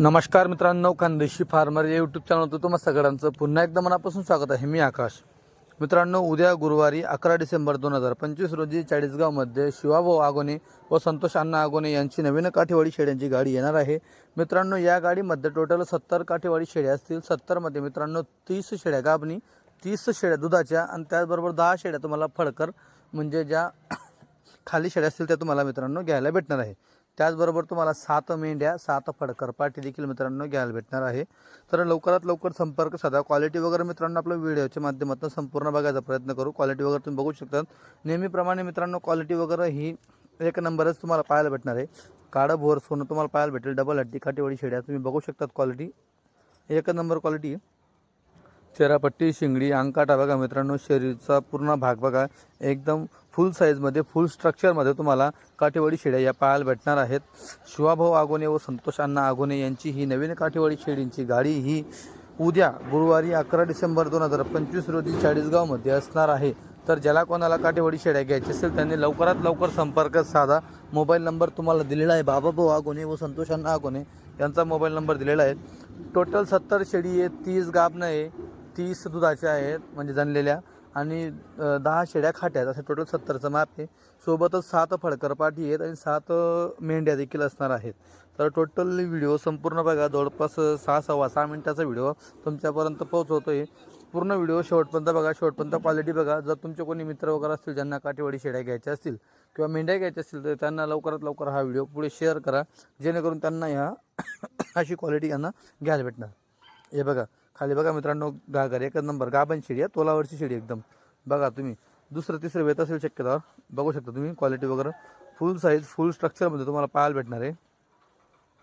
नमस्कार मित्रांनो खानदेशी फार्मर या यूट्यूब चॅनलवर तुम्हा सगळ्यांचं पुन्हा एकदा मनापासून स्वागत आहे. मी आकाश. मित्रांनो उद्या गुरुवारी अकरा डिसेंबर दोन हजार पंचवीस रोजी चाळीसगावमध्ये शिवाभाऊ आगोने व संतोष अण्णा आगोने यांची नवीन काठेवाडी शेड्यांची गाडी येणार आहे. मित्रांनो या गाडीमध्ये टोटल सत्तर काठेवाडी शेड्या असतील. सत्तरमध्ये मित्रांनो तीस शेड्या गाबणी तीस शेड्या दुधाच्या आणि त्याचबरोबर दहा शेड्या तुम्हाला फडकर म्हणजे ज्या खाली शेड्या असतील त्या तुम्हाला मित्रांनो घ्यायला भेटणार आहे. त्याचबरोबर तुम्हाला सात मेंढ्या सात फडकरपाठी देखील मित्रांनो घ्यायला भेटणार आहे. तर लवकरात लवकर संपर्क साधा. क्वालिटी वगैरे मित्रांनो आपल्या व्हिडिओच्या माध्यमातून संपूर्ण बघायचा प्रयत्न करू. क्वालिटी वगैरे तुम्ही बघू शकता. नेहमीप्रमाणे मित्रांनो क्वालिटी वगैरे ही एक नंबरच तुम्हाला पाहायला भेटणार आहे. काळं भोर सोनं तुम्हाला पाहायला भेटेल. डबल हड्डी काठीवाडी शेड्या तुम्ही बघू शकतात क्वालिटी एक नंबर क्वालिटी चेरापट्टी शिंगडी अंगकाटा बघा मित्रांनो. शरीरचा पूर्ण भाग बघा. एकदम फुल साईजमध्ये फुल स्ट्रक्चरमध्ये तुम्हाला काठेवाडी शेळ्या या पाहायला भेटणार आहेत. शिवाभाऊ आगोने व संतोष अण्णा आगोने यांची ही नवीन काठेवाडी शेळींची गाडी ही उद्या गुरुवारी अकरा डिसेंबर दोन हजार पंचवीस रोजी चाळीसगावमध्ये असणार आहे. तर ज्याला कोणाला काठेवाडी शेड्या घ्यायची असेल त्यांनी लवकरात लवकर संपर्क साधा. मोबाईल नंबर तुम्हाला दिलेला आहे. बाबाभाऊ आगोने व संतोष अण्णा आगोने यांचा मोबाईल नंबर दिलेला आहे. टोटल सत्तर शेळी आहे तीस गाबणं आहे. तीस दुधाच्या आहेत म्हणजे जनलेल्या. आणि दहा शेड्या खाट्या आहेत. असं टोटल सत्तरचं माप आहे. सोबतच सात फडकर पाठी आहेत आणि सात मेंढ्या देखील असणार आहेत. तर टोटल व्हिडिओ संपूर्ण बघा. जवळपास सहा सव्वा सहा मिनिटाचा व्हिडिओ तुमच्यापर्यंत पोहोचवतो आहे पूर्ण व्हिडिओ शेवटपर्यंत बघा. शेवटपर्यंत क्वालिटी बघा. जर तुमचे कोणी मित्र वगैरे असतील ज्यांना काठीवाडी शेड्या घ्यायच्या असतील किंवा मेंढ्या घ्यायच्या असतील तर त्यांना लवकरात लवकर हा व्हिडिओ पुढे शेअर करा. जेणेकरून त्यांना ह्या अशी क्वालिटी यांना घ्यायला भेटणार. हे बघा. खाली बघा मित्रांनो गागर एकच नंबर गाबन शिडी आहे तोलावरची शिडी एकदम. बघा तुम्ही दुसरं तिसरं वेत असेल शक्यता बघू शकता तुम्ही क्वालिटी वगैरे. फुल साईज फुल स्ट्रक्चरमध्ये तुम्हाला पाहायला भेटणार आहे.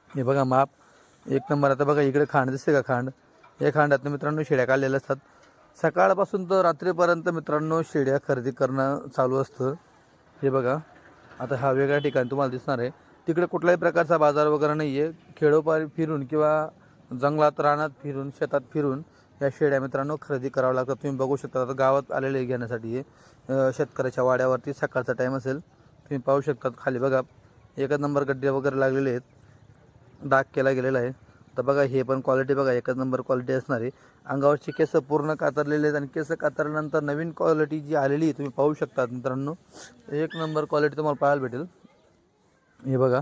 हे बघा माप एक नंबर. आता बघा इकडे खांड दिसते का खांड? या खांडात मित्रांनो शेड्या काढलेल्या असतात. सकाळपासून तर रात्रीपर्यंत मित्रांनो शेड्या खरेदी करणं चालू असतं. हे बघा आता हा वेगळ्या ठिकाणी तुम्हाला दिसणार आहे. तिकडे कुठल्याही प्रकारचा बाजार वगैरे नाही आहे खेडोपारी फिरून किंवा जंगलात रानात फिरून शेतात फिरून या शेळ्या मित्रांनो खरेदी करावं लागतात तुम्ही बघू शकता आता गावात आलेले घेण्यासाठी हे शेतकऱ्याच्या वाड्यावरती सकाळचा टाईम असेल. तुम्ही पाहू शकतात खाली बघा एकच नंबर गड्डे वगैरे लागलेले आहेत. डाग केला गेलेला आहे. तर बघा हे पण क्वालिटी बघा एकच नंबर क्वालिटी असणारी अंगावरची केस पूर्ण कातरलेले आहेत आणि केस कातरल्यानंतर नवीन क्वालिटी जी आलेली आहे तुम्ही पाहू शकता मित्रांनो. एक नंबर क्वालिटी तुम्हाला पाहायला भेटेल. हे बघा.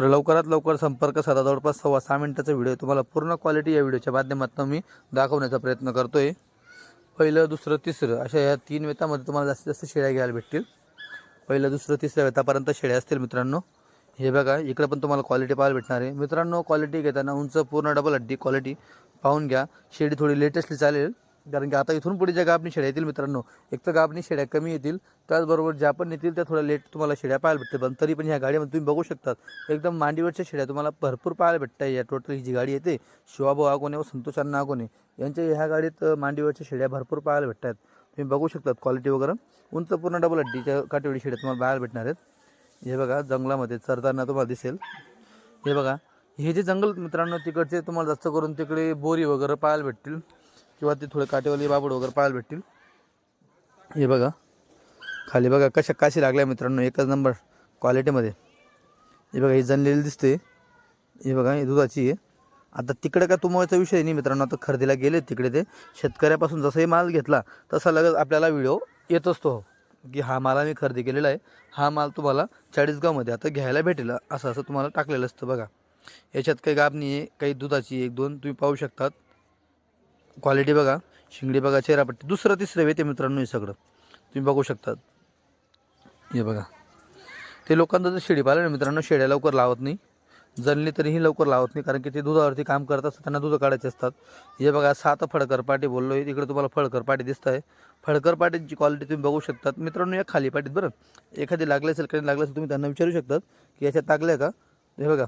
तर लवकरात लवकर संपर्क साधा. जवळपास सव्वा सहा मिनिटाचा व्हिडिओ तुम्हाला पूर्ण क्वालिटी या व्हिडिओच्या माध्यमातून मी दाखवण्याचा प्रयत्न करतोय. पहिलं दुसरं तिसरं अशा या तीन वेतामध्ये तुम्हाला जास्तीत जास्त शेळ्या घ्यायला भेटतील. पहिलं दुसरं तिसऱ्या वेतापर्यंत शेळ्या असतील मित्रांनो. हे बघा इकडे पण तुम्हाला क्वालिटी पाहायला भेटणार आहे. मित्रांनो क्वालिटी घेताना उंच पूर्ण डबल हड्डी क्वालिटी पाहून घ्या. शेळी थोडी लेटेस्टली चालेल. कारण की आता इथून पुढे ज्या गाबणी शेड्या येतील मित्रांनो एक तर गाबणी शेड्या कमी येतील त्याचबरोबर ज्या पण येतील त्या थोड्या लेट तुम्हाला शेड्या पाहायला भेटतील. पण तरी पण ह्या गाडीमध्ये तुम्ही बघू शकतात एकदम मांडीवरच्या शेड्या तुम्हाला भरपूर पाहायला भेटतात या टोटल ही जी गाडी येते शिवाभाऊ आगोने व संतोष अण्णा आगोने यांच्या ह्या गाडीत मांडीवरच्या शेड्या भरपूर पाहायला भेटतात तुम्ही बघू शकतात क्वालिटी वगैरे. उंच पूर्ण डबल हड्डीच्या काटेवाडी शेड्या तुम्हाला पाहायला भेटणार आहेत. हे बघा जंगलामध्ये चरताना तुम्हाला दिसेल. हे बघा हे जे जंगल मित्रांनो तिकडचे तुम्हाला जास्त करून तिकडे बोरी वगैरे पाहायला भेटतील. किंवा ते थोडे काटेवाले बाबड वगैरे पाहायला भेटतील. हे बघा. खाली बघा कशा काशी लागल्या मित्रांनो एकच नंबर क्वालिटीमध्ये. हे बघा ही जनलेली दिसते. हे बघा ही दुधाची आहे. आता तिकडे काय तुमचा विषय नाही मित्रांनो आता खरेदीला गेले तिकडे ते. शेतकऱ्यापासून जसाही माल घेतला तसा लगेच आपल्याला व्हिडिओ येत असतो की हा माल आम्ही खरेदी केलेला आहे. हा माल तुम्हाला चाळीसगावमध्ये आता घ्यायला भेटेल असं असं तुम्हाला टाकलेलं असतं बघा. याच्यात काही गाबणी आहे काही दुधाची एक दोन तुम्ही पाहू शकतात. क्वालिटी बघा शिंगडी बघा चेहरापट्टी. दुसरं तिसरं येते मित्रांनो हे सगळं. तुम्ही बघू शकतात. हे बघा. ते लोकांचं जर शेळी पाहिलं ना मित्रांनो शेळ्या लवकर लावत नाही. जनली तरीही लवकर लावत नाही कारण की ते दुधावरती काम करत असतात त्यांना दूध काढायचे असतात. हे बघा सात फडकर पाटी बोललो आहे तिकडे तुम्हाला फडकर पाटी दिसत आहे फडकर पाटीची क्वालिटी तुम्ही बघू शकतात. मित्रांनो या खाली पाटीत बरं. एखादी लागले असेल कधी लागले असेल तुम्ही त्यांना विचारू शकतात की याच्यात टाकलं का? हे बघा.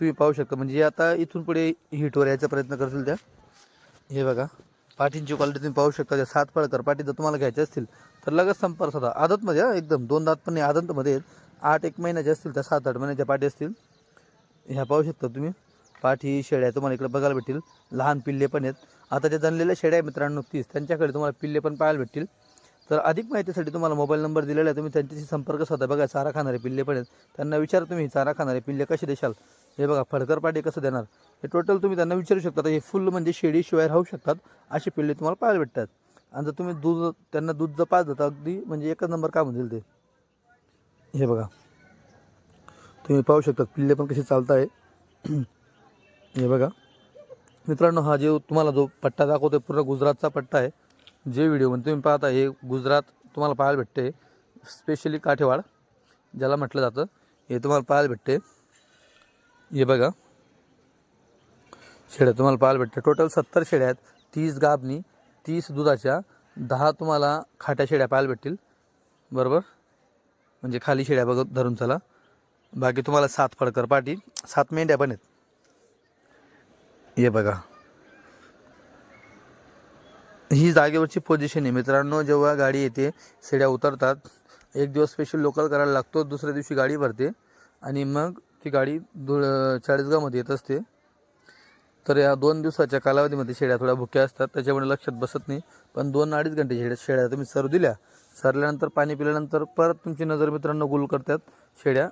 तुम्ही पाहू शकता. म्हणजे आता इथून पुढे हिटवर यायचा प्रयत्न करतील त्या. हे बघा पाठींची क्वालिटी तुम्ही पाहू शकता सात फळकर पाठी जर तुम्हाला घ्यायचे असतील तर लगेच संपर्क साधा. आदतमध्ये एकदम दोन दात पण आदतमध्ये आहेत. आठ एक महिन्याचे असतील त्या सात आठ महिन्याच्या पाठी असतील. ह्या पाहू शकता तुम्ही पाठी शेळ्या तुम्हाला इकडे बघायला भेटतील. लहान पिल्ले पण आहेत. आता ज्या जणलेल्या शेळ्या आहे मित्रांनो तीस त्यांच्याकडे तुम्हाला पिल्ले पण पाहायला भेटतील. तर अधिक माहितीसाठी तुम्हाला मोबाईल नंबर दिलेला आहे तुम्ही त्यांच्याशी संपर्क साधा. बघा चारा खाणारे पिल्ले पण आहेत. त्यांना विचारा तुम्ही चारा खाणारे पिल्ले कसे देशाल? हे बघा फडकर पाटी कसं देणार? हे टोटल तुम्ही त्यांना विचारू शकता. हे फुल म्हणजे शेळीशिवाय राहू शकतात अशी पिल्ले तुम्हाला पाहायला भेटतात. आणि जर तुम्ही दूध त्यांना दूध जर पाच देता अगदी म्हणजे एकच नंबर काम होतील ते. हे बघा. तुम्ही पाहू शकता पिल्ले पण कसे चालत आहे. हे बघा. मित्रांनो हा जो तुम्हाला जो पट्टा दाखवतो पूर्ण गुजरातचा पट्टा आहे जे व्हिडिओमध्ये तुम्ही पाहता हे गुजरात तुम्हाला पाहायला भेटते. स्पेशली काठेवाड ज्याला म्हटलं जातं हे तुम्हाला पाहायला भेटते. हे बघा. शेळ्या तुम्हाला पाहायला भेटते टोटल सत्तर शेळ्या आहेत. तीस गाभणी तीस दुधाच्या दहा तुम्हाला खाट्या शेळ्या पाहायला भेटतील. बरोबर? म्हणजे खाली शेळ्या बघत धरून चला. बाकी तुम्हाला सात फडकर पाठी सात मेंढ्या पण आहेत. हे बघा. ही जागेवरची पोझिशन आहे. मित्रांनो जेव्हा गाडी येते शेड्या उतरतात. एक दिवस स्पेशल लोकल करायला लागतो दुसऱ्या दिवशी गाडी भरते. आणि मग ती गाडी धुळ चाळीसगावमध्ये येत असते. तर या दोन दिवसाच्या कालावधीमध्ये शेळ्या थोड्या भुक्या असतात त्याच्यामुळे लक्षात बसत नाही. पण दोन अडीच घंटे शेड्या शेळ्या तुम्ही सर दिल्या सरल्यानंतर पाणी पिल्यानंतर परत तुमची नजर मित्रांनो गुल करतात शेळ्या.